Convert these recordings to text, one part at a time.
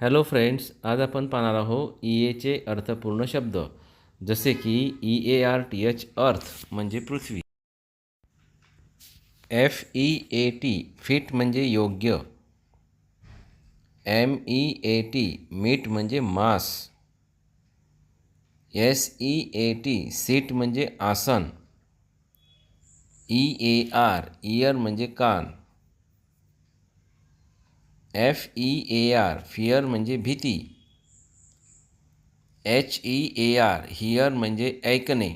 Hello friends आज आपण पाहणार आहोत ई एचे अर्थपूर्ण शब्द जसे की E A R T H earth म्हणजे पृथ्वी. F E A T feat म्हणजे योग्य. M E A T meat म्हणजे मास. S E A T seat म्हणजे आसन. ई ए आर इयर म्हणजे कान. F E A R fear म्हणजे भीती. H E A R hear म्हणजे ऐकणे.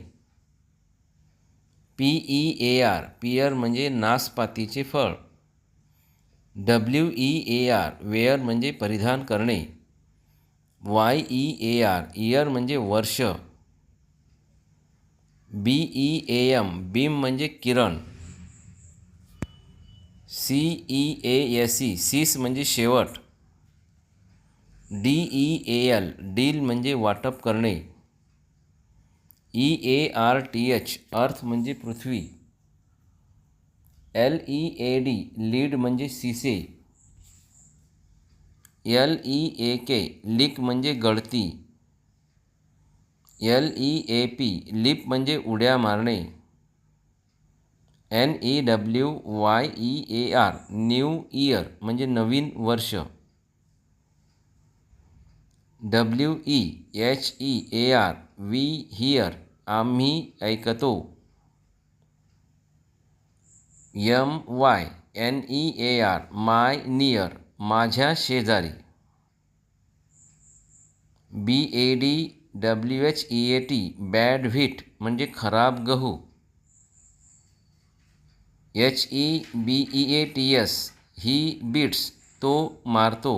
P E A R pear म्हणजे नासपातीचे फळ. W E A R wear म्हणजे परिधान करणे. Y E A R year म्हणजे वर्ष. B E A M beam म्हणजे किरण. C E A S E. Cease म्हणजे शेवट. D E A L. Deal म्हणजे वाटप करणे. E A R T H. Earth म्हणजे पृथ्वी. L E A D. Lead म्हणजे सिसे. L E A K. Leak म्हणजे गळती. L E A P. Leap म्हणजे उड्या मारणे. N E W Y E A R new year म्हणजे नवीन वर्ष. W E H E A R we hear आम्ही ऐकतो. M Y N E A R my near माझ्या शेजारी. B A D W H E A T bad wheat म्हणजे खराब गहू. H E B E A T S he beats तो मारतो.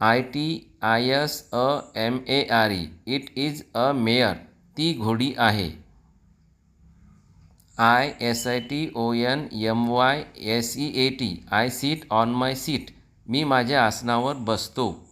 I T I S A M A R E it is a mare ती घोडी आहे. I S I T O N M Y S E A T I sit on my seat मी माझ्या आसनावर बसतो.